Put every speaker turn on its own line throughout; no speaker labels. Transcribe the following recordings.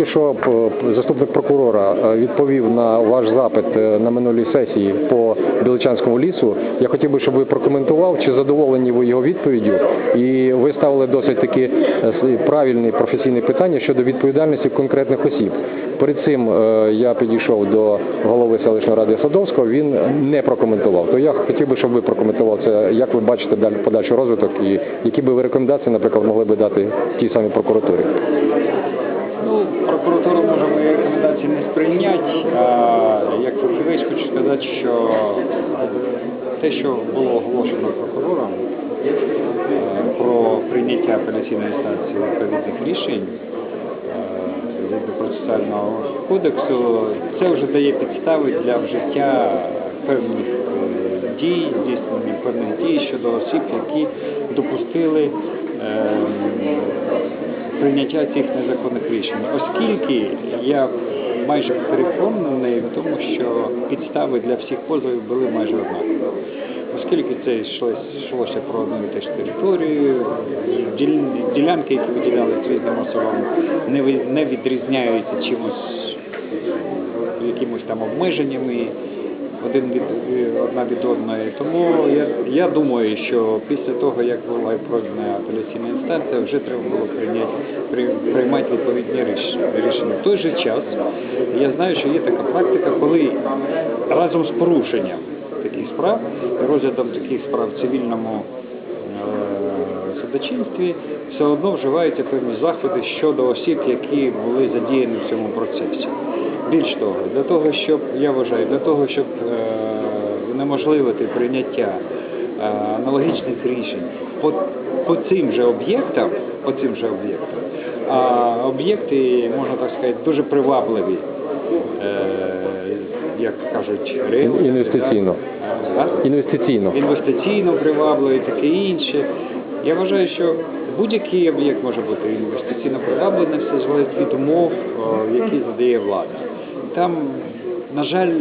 тільки що п- заступник прокурора е, відповів на ваш запит е, на минулій сесії по Біличанському лісу. Я хотів би, щоб ви прокоментував, чи задоволені ви його відповіддю, і ви ставили досить таки е, с- правильні професійні питання щодо відповідальності конкретних осіб. Перед цим е, я підійшов до голови селищної ради Садовського. Він не прокоментував. То я хотів би, щоб ви прокоментував це. Як ви бачите подальший розвиток, і які би ви рекомендації, наприклад, могли би дати тій самій прокуратурі?
Ну, прокуратура може мої рекомендації не сприйняти. А як фахівець хочу сказати, що те, що було оголошено прокурором е, про прийняття апеляційної інстанції відповідних рішень е, згідно процесуального кодексу, це вже дає підстави для вжиття певних е, дій, здійснення певних дій щодо осіб, які допустили е, прийняття цих незаконних рішень, оскільки я майже переконаний в тому, що підстави для всіх позовів були майже однакові. Оскільки це йшлося про одну і те ж територію, ділянки, які виділялися різним особам, не відрізняються чимось, якимось там обмеженнями один від одна від одної. Тому я, я думаю, що після того, як була пройдена апеляційна інстанція, вже треба було прийняти при- приймати відповідні ріш- рішення. В той же час я знаю, що є така практика, коли разом з порушенням таких справ, розглядом таких справ в цивільному е, судочинстві, все одно вживаються певні заходи щодо осіб, які були задіяні в цьому процесі. Більш того, для того, щоб я вважаю, для того, щоб е, унеможливити прийняття е, аналогічних рішень по, по цим же об'єктам, по цим же об'єктам, а об'єкти, можна так сказати, дуже привабливі, е, як кажуть, регулярні,
Інвестиційно.
да?
Інвестиційно.
інвестиційно привабливий, таке інше. Я вважаю, що будь-який об'єкт може бути інвестиційно приваблений, все залежить від умов, які задає влада. Там, на жаль,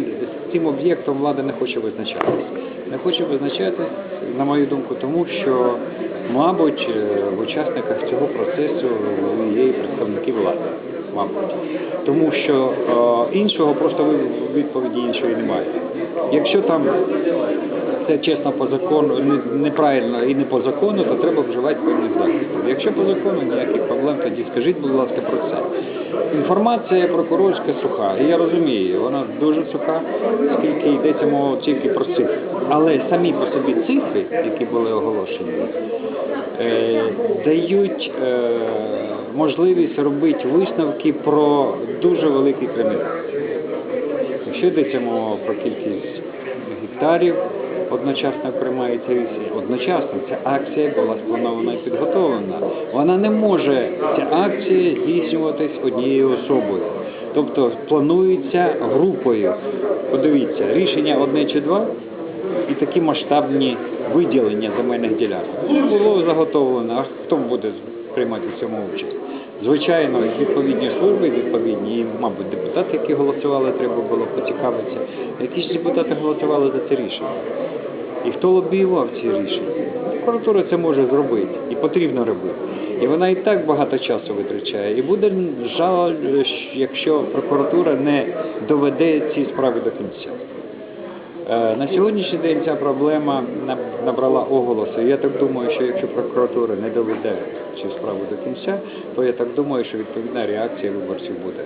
цим об'єктом влада не хоче визначатися. Не хоче визначатися, на мою думку, тому що, мабуть, е, в учасниках цього процесу є і представники влади. Мабуть, тому що е, іншого просто відповіді іншої немає. Якщо там це чесно по закону, неправильно і не по закону, то треба вживати певних заходів. Якщо по закону ніяких проблем, тоді скажіть, будь ласка, про це. Інформація прокурорська суха, і я розумію, вона дуже суха, оскільки йдеться мова тільки про цифри. Але самі по собі цифри, які були оголошені, е, дають е, можливість робити висновки про дуже великий кримінал. Якщо йдеться мова про кількість гектарів, одночасно приймається рішення. Одночасно ця акція була спланована і підготовлена. Вона не може, ця акція здійснюватись однією особою. Тобто планується групою. Подивіться, рішення одне чи два і такі масштабні виділення земельних ділянок. Було заготовлено, а хто буде приймати в цьому участь? Звичайно, відповідні служби, відповідні, і, мабуть, депутати, які голосували, треба було поцікавитися. Які ж депутати голосували за це рішення? І хто лобіював ці рішення? Прокуратура це може зробити і потрібно робити. І вона і так багато часу витрачає. І буде жаль, якщо прокуратура не доведе ці справи до кінця. Е, На сьогоднішній день ця проблема набрала оголосу. Я так думаю, що якщо прокуратура не доведе цю справу до кінця, то я так думаю, що відповідна реакція виборців буде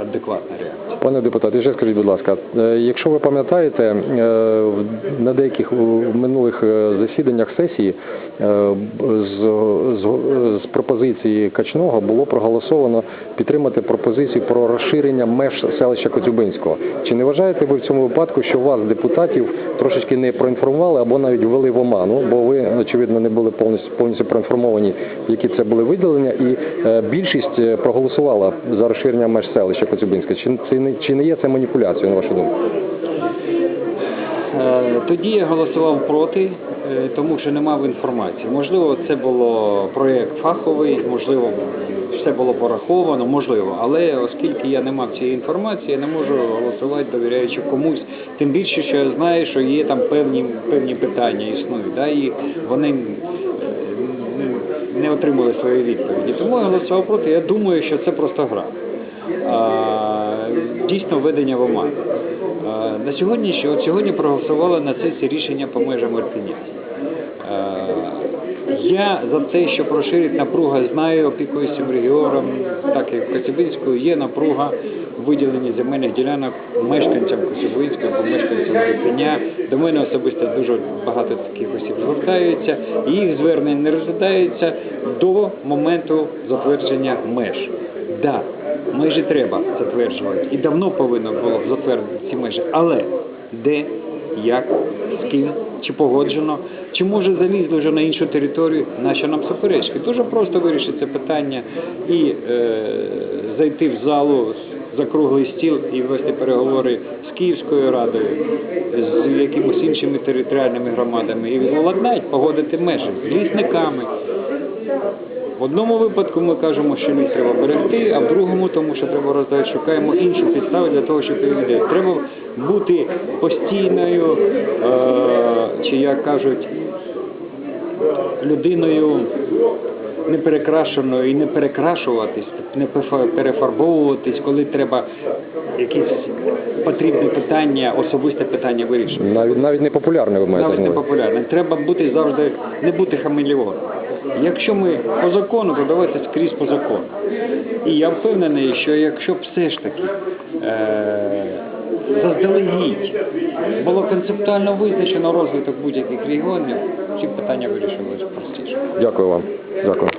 адекватна реакція.
Пане депутат, ще скажіть, будь ласка, е, якщо ви пам'ятаєте, е, на деяких минулих е, засіданнях сесії з, з, з пропозиції Качного було проголосовано підтримати пропозицію про розширення меж селища Коцюбинського. Чи не вважаєте ви в цьому випадку, що вас, депутатів, трошечки не проінформували або навіть ввели в оману, бо ви, очевидно, не були повністю повністю проінформовані, які це були виділення, і е, більшість е, проголосувала за розширення меж селища Коцюбинська. Чи, не, є це маніпуляцією, на вашу думку?
Е, Тоді я голосував проти, тому що не мав інформації. Можливо, це було проєкт фаховий, можливо, все було пораховано, можливо. Але оскільки я не мав цієї інформації, я не можу голосувати, довіряючи комусь. Тим більше, що я знаю, що є там певні, питання існують. І вони не- отримали свої відповіді. Тому я голосував проти. Я думаю, що це просто гра. Дійсно введення в оману. На сьогодні, що от сьогодні проголосували на сесії рішення по межам Ірпеня. Я за те, щоб розширити напруга, знаю, опікуюся цим регіоном, так як в Коцюбинську є напруга в виділенні земельних ділянок мешканцям Коцюбинська або мешканцям Ірпеня. До мене особисто дуже багато таких осіб звертаються, і їх звернення не розглядаються до моменту затвердження меж. Да, межі треба затверджувати. І давно повинно було затвердити ці межі. Але де, як, з ким, чи погоджено, чи може залізли вже на іншу територію, наші нам суперечки. Дуже просто вирішити це питання і е, зайти в залу за круглий стіл і вести переговори з Київською радою, з якимось іншими територіальними громадами і владнать, погодити межі з лісниками. В одному випадку ми кажемо, що ліс треба берегти, а в другому, тому що треба роздати, шукаємо іншу підставу для того, щоб людей. Треба бути постійною, е, чи як кажуть, людиною не перекрашеною і не перекрашуватись, не перефа- перефарбовуватись, коли треба якісь потрібне питання, особисте питання вирішувати.
Навіть навіть не популярне ви маєте
Навіть
на
не
увазі.
Треба бути завжди, не бути хамелеоном. Якщо ми по закону, то давайте скрізь по закону. І я впевнений, що якщо б все ж таки е- заздалегідь було концептуально визначено розвиток будь-яких регіонів, ці питання вирішувалися простіше.
Дякую вам. Дякую.